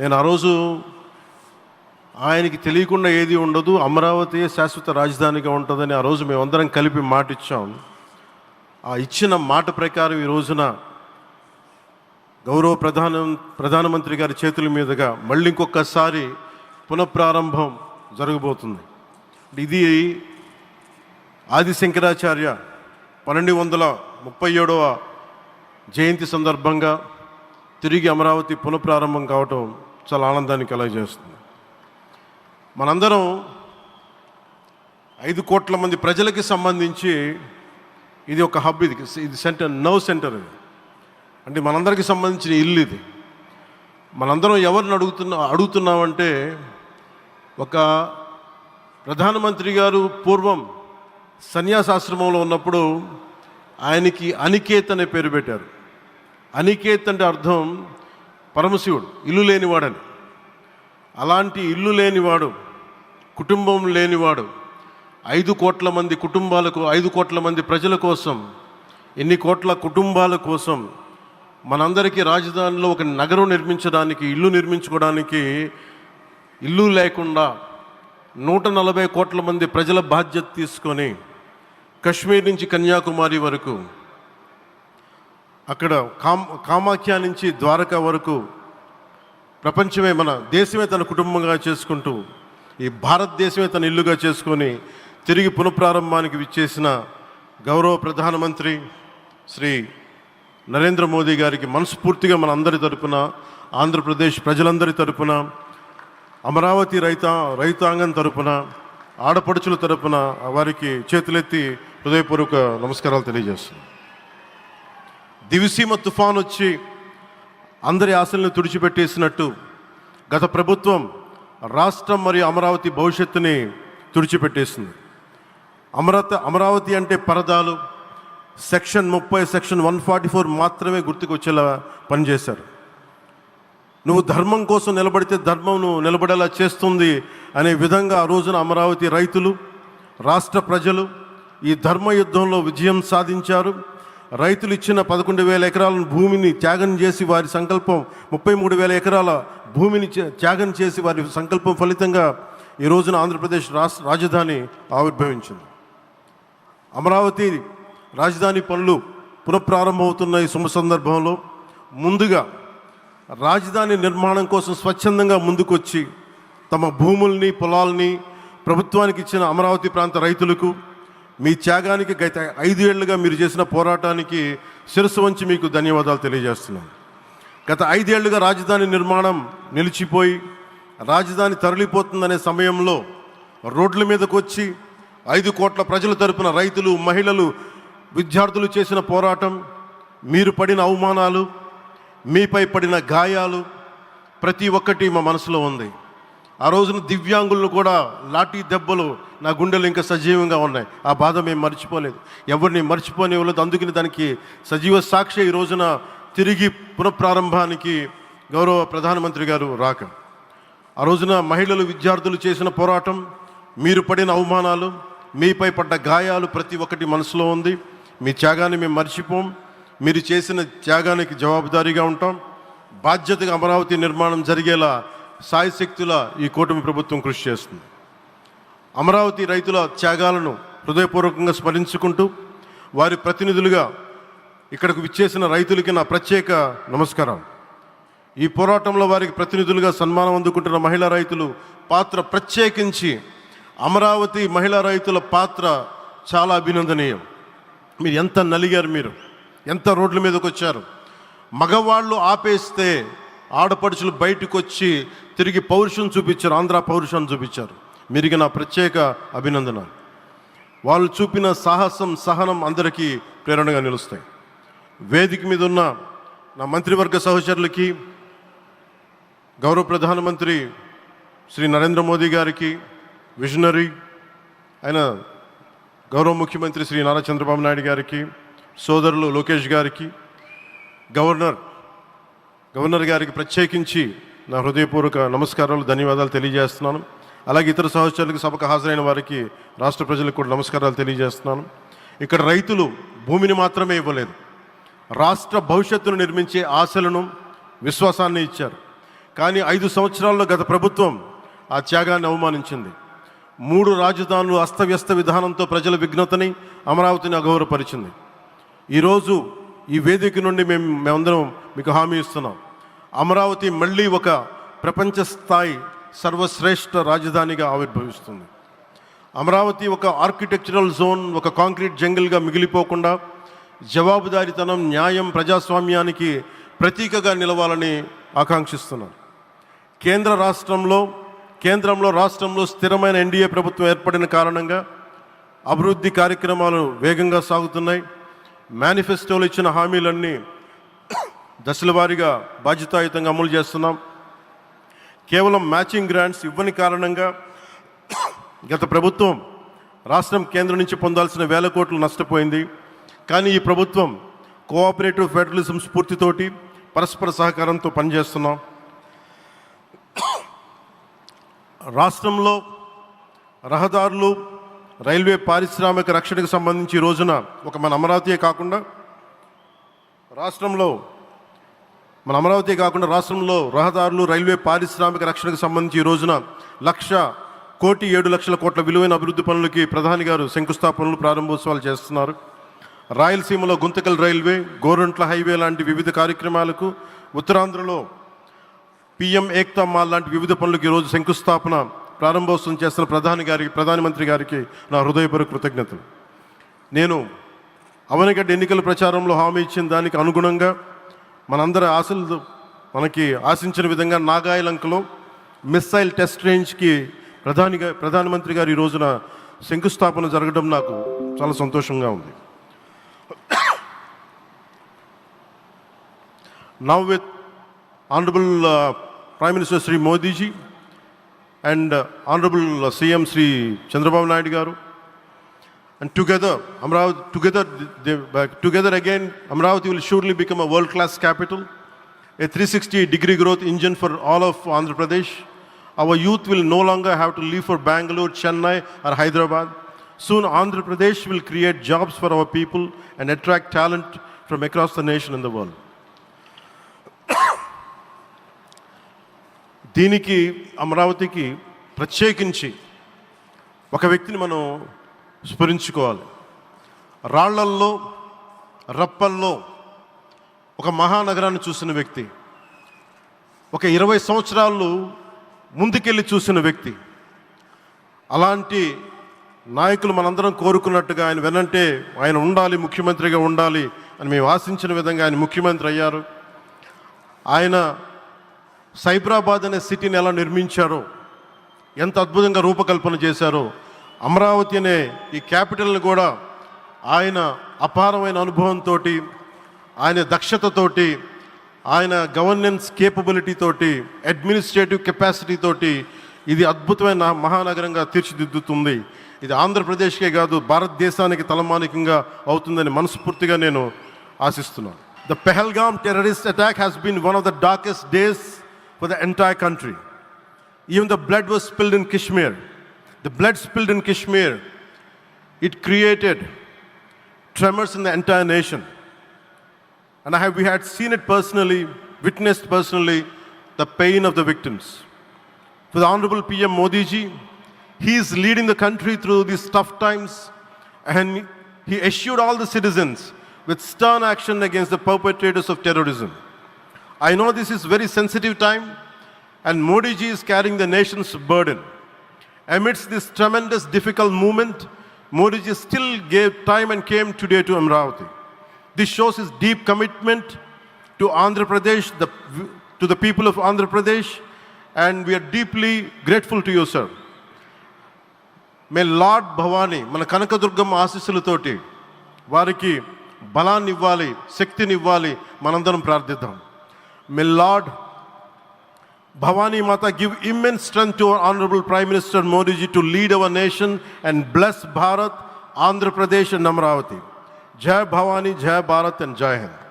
నేను ఆ రోజు ఆయనకి తెలియకుండా ఏది ఉండదు అమరావతి శాశ్వత రాజధానిగా ఉంటుందని ఆ రోజు మేమందరం కలిపి మాట ఇచ్చాం ఆ ఇచ్చిన మాట ప్రకారం ఈ రోజున గౌరవ ప్రధాన ప్రధానమంత్రి గారి చేతుల మీదుగా మళ్ళీ ఇంకొకసారి పునఃప్రారంభం జరగబోతుంది. ఇది ఆది శంకరాచార్య పన్నెండు వందల ముప్పై ఏడవ జయంతి సందర్భంగా తిరిగి అమరావతి పునఃప్రారంభం కావటం చాలా ఆనందాన్ని కలగజేస్తుంది. మనందరం ఐదు కోట్ల మంది ప్రజలకి సంబంధించి ఇది ఒక హబ్ ఇది ఇది సెంటర్ నర్వ్ సెంటర్ ఇది. అంటే మనందరికీ సంబంధించిన ఇల్లు ఇది. మనందరం ఎవరిని అడుగుతున్నా అడుగుతున్నామంటే ఒక ప్రధానమంత్రి గారు పూర్వం సన్యాసాశ్రమంలో ఉన్నప్పుడు ఆయనకి అనికేత్ అనే పేరు పెట్టారు. అనికేత్ అంటే అర్థం పరమశివుడు ఇల్లు లేనివాడని. అలాంటి ఇల్లు లేనివాడు కుటుంబం లేనివాడు ఐదు కోట్ల మంది కుటుంబాలకు ఐదు కోట్ల మంది ప్రజల కోసం ఎన్ని కోట్ల కుటుంబాల కోసం మనందరికీ రాజధానిలో ఒక నగరం నిర్మించడానికి ఇల్లు నిర్మించుకోవడానికి ఇల్లు లేకుండా నూట నలభై కోట్ల మంది ప్రజల బాధ్యత తీసుకొని కశ్మీర్ నుంచి కన్యాకుమారి వరకు అక్కడ కామ్ కామాఖ్య నుంచి ద్వారకా వరకు ప్రపంచమే మన దేశమే తన కుటుంబంగా చేసుకుంటూ ఈ భారతదేశమే తన ఇల్లుగా చేసుకొని తిరిగి పునఃప్రారంభానికి విచ్చేసిన గౌరవ ప్రధానమంత్రి శ్రీ నరేంద్ర మోదీ గారికి మనస్ఫూర్తిగా మన అందరి తరపున ఆంధ్రప్రదేశ్ ప్రజలందరి తరపున అమరావతి రైతా రైతాంగం తరపున ఆడపడుచుల తరపున వారికి చేతులెత్తి హృదయపూర్వక నమస్కారాలు తెలియజేస్తున్నాను దివిసీమ తుఫాన్ వచ్చి అందరి ఆశలను తుడిచిపెట్టేసినట్టు గత ప్రభుత్వం రాష్ట్రం మరియు అమరావతి భవిష్యత్తుని తుడిచిపెట్టేసింది. అమరావతి అమరావతి అంటే పరదాలు. సెక్షన్ ముప్పై సెక్షన్ వన్ ఫార్టీ ఫోర్ మాత్రమే గుర్తుకొచ్చేలా పనిచేశారు. నువ్వు ధర్మం కోసం నిలబడితే ధర్మం నువ్వు నిలబడేలా చేస్తుంది అనే విధంగా ఆ రోజున అమరావతి రైతులు రాష్ట్ర ప్రజలు ఈ ధర్మ యుద్ధంలో విజయం సాధించారు. రైతులు ఇచ్చిన పదకొండు వేల ఎకరాల భూమిని త్యాగం చేసి వారి సంకల్పం ముప్పై మూడు వేల ఎకరాల భూమిని త్యాగం చేసి వారి సంకల్పం ఫలితంగా ఈ రోజున ఆంధ్రప్రదేశ్ రాష్ట్ర రాజధాని ఆవిర్భవించింది. అమరావతి రాజధాని పనులు పునఃప్రారంభమవుతున్న ఈ శుభ సందర్భంలో ముందుగా రాజధాని నిర్మాణం కోసం స్వచ్ఛందంగా ముందుకొచ్చి తమ భూముల్ని పొలాల్ని ప్రభుత్వానికి ఇచ్చిన అమరావతి ప్రాంత రైతులకు మీ త్యాగానికి గత ఐదు ఏళ్ళుగా మీరు చేసిన పోరాటానికి శిరస్సు వంచి మీకు ధన్యవాదాలు తెలియజేస్తున్నాను. గత ఐదేళ్ళుగా రాజధాని నిర్మాణం నిలిచిపోయి రాజధాని తరలిపోతుందనే సమయంలో రోడ్ల మీదకు వచ్చి ఐదు కోట్ల ప్రజల తరపున రైతులు మహిళలు విద్యార్థులు చేసిన పోరాటం మీరు పడిన అవమానాలు మీపై పడిన గాయాలు ప్రతి ఒక్కటి మా మనసులో ఉంది. ఆ రోజున దివ్యాంగులను కూడా లాఠీ దెబ్బలు నా గుండెలు ఇంకా సజీవంగా ఉన్నాయి. ఆ బాధ మేము మర్చిపోలేదు. ఎవరిని మర్చిపోనివ్వలేదు. అందుకని దానికి సజీవ సాక్షి ఈ రోజున తిరిగి పునఃప్రారంభానికి గౌరవ ప్రధానమంత్రి గారు రాక. ఆ రోజున మహిళలు విద్యార్థులు చేసిన పోరాటం మీరు పడిన అవమానాలు మీపై పడ్డ గాయాలు ప్రతి ఒక్కటి మనసులో ఉంది. మీ త్యాగాన్ని మేము మర్చిపోం. మీరు చేసిన త్యాగానికి జవాబుదారీగా ఉంటాం. బాధ్యతగా అమరావతి నిర్మాణం జరిగేలా సాయశక్తుల ఈ కూటమి ప్రభుత్వం కృషి చేస్తుంది. అమరావతి రైతుల త్యాగాలను హృదయపూర్వకంగా స్మరించుకుంటూ వారి ప్రతినిధులుగా ఇక్కడకు విచ్చేసిన రైతులకి నా ప్రత్యేక నమస్కారం. ఈ పోరాటంలో వారికి ప్రతినిధులుగా సన్మానం అందుకుంటున్న మహిళా రైతులు పాత్ర ప్రత్యేకించి అమరావతి మహిళా రైతుల పాత్ర చాలా అభినందనీయం. మీరు ఎంత నలిగారు మీరు? ఎంత రోడ్ల మీదకి వచ్చారు? మగవాళ్ళు ఆపేస్తే ఆడపడుచులు బయటకు వచ్చి తిరిగి పౌరుషం చూపించారు ఆంధ్ర పౌరుషాన్ని చూపించారు. మీరికి నా ప్రత్యేక అభినందన వాళ్ళు చూపిన సాహసం సహనం అందరికీ ప్రేరణగా నిలుస్తాయి. వేదిక మీద ఉన్న నా మంత్రివర్గ సహచరులకి గౌరవ ప్రధానమంత్రి శ్రీ నరేంద్ర మోదీ గారికి విజనరీ ఆయన గౌరవ ముఖ్యమంత్రి శ్రీ నారా చంద్రబాబు నాయుడు గారికి సోదరులు లోకేష్ గారికి గవర్నర్ గవర్నర్ గారికి ప్రత్యేకించి నా హృదయపూర్వక నమస్కారాలు ధన్యవాదాలు తెలియజేస్తున్నాను. అలాగే ఇతర సహచరులకు సభకు హాజరైన వారికి రాష్ట్ర ప్రజలకు కూడా నమస్కారాలు తెలియజేస్తున్నాను. ఇక్కడ రైతులు భూమిని మాత్రమే ఇవ్వలేదు. రాష్ట్ర భవిష్యత్తును నిర్మించే ఆశలను విశ్వాసాన్ని ఇచ్చారు. కానీ ఐదు సంవత్సరాల్లో గత ప్రభుత్వం ఆ త్యాగాన్ని అవమానించింది. మూడు రాజధానులు అస్తవ్యస్త విధానంతో ప్రజల విఘ్నతని అమరావతిని అగౌరవపరిచింది ఈరోజు ఈ వేదిక నుండి మేము మేమందరం మీకు హామీ ఇస్తున్నాం. అమరావతి మళ్ళీ ఒక ప్రపంచ స్థాయి సర్వశ్రేష్ఠ రాజధానిగా ఆవిర్భవిస్తుంది. అమరావతి ఒక ఆర్కిటెక్చరల్ జోన్ ఒక కాంక్రీట్ జంగిల్గా మిగిలిపోకుండా జవాబుదారీతనం న్యాయం ప్రజాస్వామ్యానికి ప్రతీకగా నిలవాలని ఆకాంక్షిస్తున్నాను కేంద్ర రాష్ట్రంలో కేంద్రంలో రాష్ట్రంలో స్థిరమైన ఎన్డీఏ ప్రభుత్వం ఏర్పడిన కారణంగా అభివృద్ధి కార్యక్రమాలు వేగంగా సాగుతున్నాయి. మేనిఫెస్టోలో ఇచ్చిన హామీలన్నీ దశల వారీగా బాధ్యతాయుతంగా అమలు చేస్తున్నాం. కేవలం మ్యాచింగ్ గ్రాంట్స్ ఇవ్వని కారణంగా గత ప్రభుత్వం రాష్ట్రం కేంద్రం నుంచి పొందాల్సిన వేల కోట్లు నష్టపోయింది. కానీ ఈ ప్రభుత్వం కోఆపరేటివ్ ఫెడరలిజం స్ఫూర్తితోటి పరస్పర సహకారంతో పనిచేస్తున్నాం. రాష్ట్రంలో రహదారులు రైల్వే పారిశ్రామిక రక్షణకు సంబంధించి రోజున ఒక మన అమరావతియే కాకుండా రాష్ట్రంలో మన అమరావతి కాకుండా రాష్ట్రంలో రహదారులు రైల్వే పారిశ్రామిక రక్షణకు సంబంధించి ఈ రోజున లక్ష కోటి ఏడు లక్షల కోట్ల విలువైన అభివృద్ధి పనులకి ప్రధాని గారు శంకుస్థాపనలు ప్రారంభోత్సవాలు చేస్తున్నారు. రాయలసీమలో గుంతకల్ రైల్వే గోరంట్ల హైవే లాంటి వివిధ కార్యక్రమాలకు ఉత్తరాంధ్రలో పిఎం ఏక్తా మాల్ లాంటి వివిధ పనులకు ఈరోజు శంకుస్థాపన ప్రారంభోత్సవం చేస్తున్న ప్రధాని గారికి ప్రధానమంత్రి గారికి నా హృదయపూర్వక కృతజ్ఞతలు. నేను అవనగడ్డ ఎన్నికల ప్రచారంలో హామీ ఇచ్చిన దానికి అనుగుణంగా మనందరి ఆశలు మనకి ఆశించిన విధంగా నాగాయలంకలో మిస్సైల్ టెస్ట్ రేంజ్కి ప్రధానిగా ప్రధానమంత్రి గారు ఈ రోజున శంకుస్థాపన జరగడం నాకు చాలా సంతోషంగా ఉంది. Now with honourable prime minister Shri Modiji and honourable CM Shri Chandrababu Naidu garu And together, Amravati, together, they, uh, together again, Amravati will surely become a world-class capital, a 360 degree growth engine for all of Andhra Pradesh. Our youth will no longer have to leave for Bangalore, Chennai, or Hyderabad. Soon, Andhra Pradesh will create jobs for our people and attract talent from across the nation and the world. దీనికి అమరావతికి ప్రత్యేకించి ఒక వ్యక్తిని మనం స్మరించుకోవాలి రాళ్ళల్లో రప్పల్లో ఒక మహానగరాన్ని చూసిన వ్యక్తి ఒక ఇరవై సంవత్సరాలు ముందుకెళ్ళి చూసిన వ్యక్తి అలాంటి నాయకులు మనందరం కోరుకున్నట్టుగా ఆయన వెనంటే ఆయన ఉండాలి ముఖ్యమంత్రిగా ఉండాలి అని మేము ఆశించిన విధంగా ఆయన ముఖ్యమంత్రి అయ్యారు. ఆయన సైబరాబాద్ అనే సిటీని ఎలా నిర్మించారో ఎంత అద్భుతంగా రూపకల్పన చేశారో అమరావతి అనే ఈ క్యాపిటల్ని కూడా ఆయన అపారమైన అనుభవంతో ఆయన దక్షతతోటి ఆయన గవర్నెన్స్ కేపబిలిటీ తోటి అడ్మినిస్ట్రేటివ్ కెపాసిటీ తోటి ఇది అద్భుతమైన మహానగరంగా తీర్చిదిద్దుతుంది. ఇది ఆంధ్రప్రదేశ్కే కాదు భారతదేశానికి తలమానికంగా అవుతుందని మనస్ఫూర్తిగా నేను ఆశిస్తున్నాను. The Pahalgam terrorist attack has been one of the darkest days for the entire country even the blood was spilled in Kashmir The blood spilled in Kashmir. It created tremors in the entire nation. And I have, we had seen it personally, witnessed personally, the pain of the victims. For the Honorable PM Modi ji, he is leading the country through these tough times and he assured all the citizens with stern action against the perpetrators of terrorism. I know this is very sensitive time and Modi ji is carrying the nation's burden Amidst this tremendous difficult movement, Modi ji still gave time and came today to Amravati. This shows his deep commitment to Andhra Pradesh, the, to the people of Andhra Pradesh, and we are deeply grateful to you, sir. My lord Bhavani మన కనకదుర్గమ్మ ఆశీస్సులతోటి వారికి బలాన్ని ఇవ్వాలి శక్తిని ఇవ్వాలి మనందరం ప్రార్థిద్దాం మే lord Bhavani Mata give immense strength to our Honorable Prime Minister Modi ji to lead our nation and bless Bharat, Andhra Pradesh and Amravati. Jai Bhavani, Jai Bharat and Jai Hind.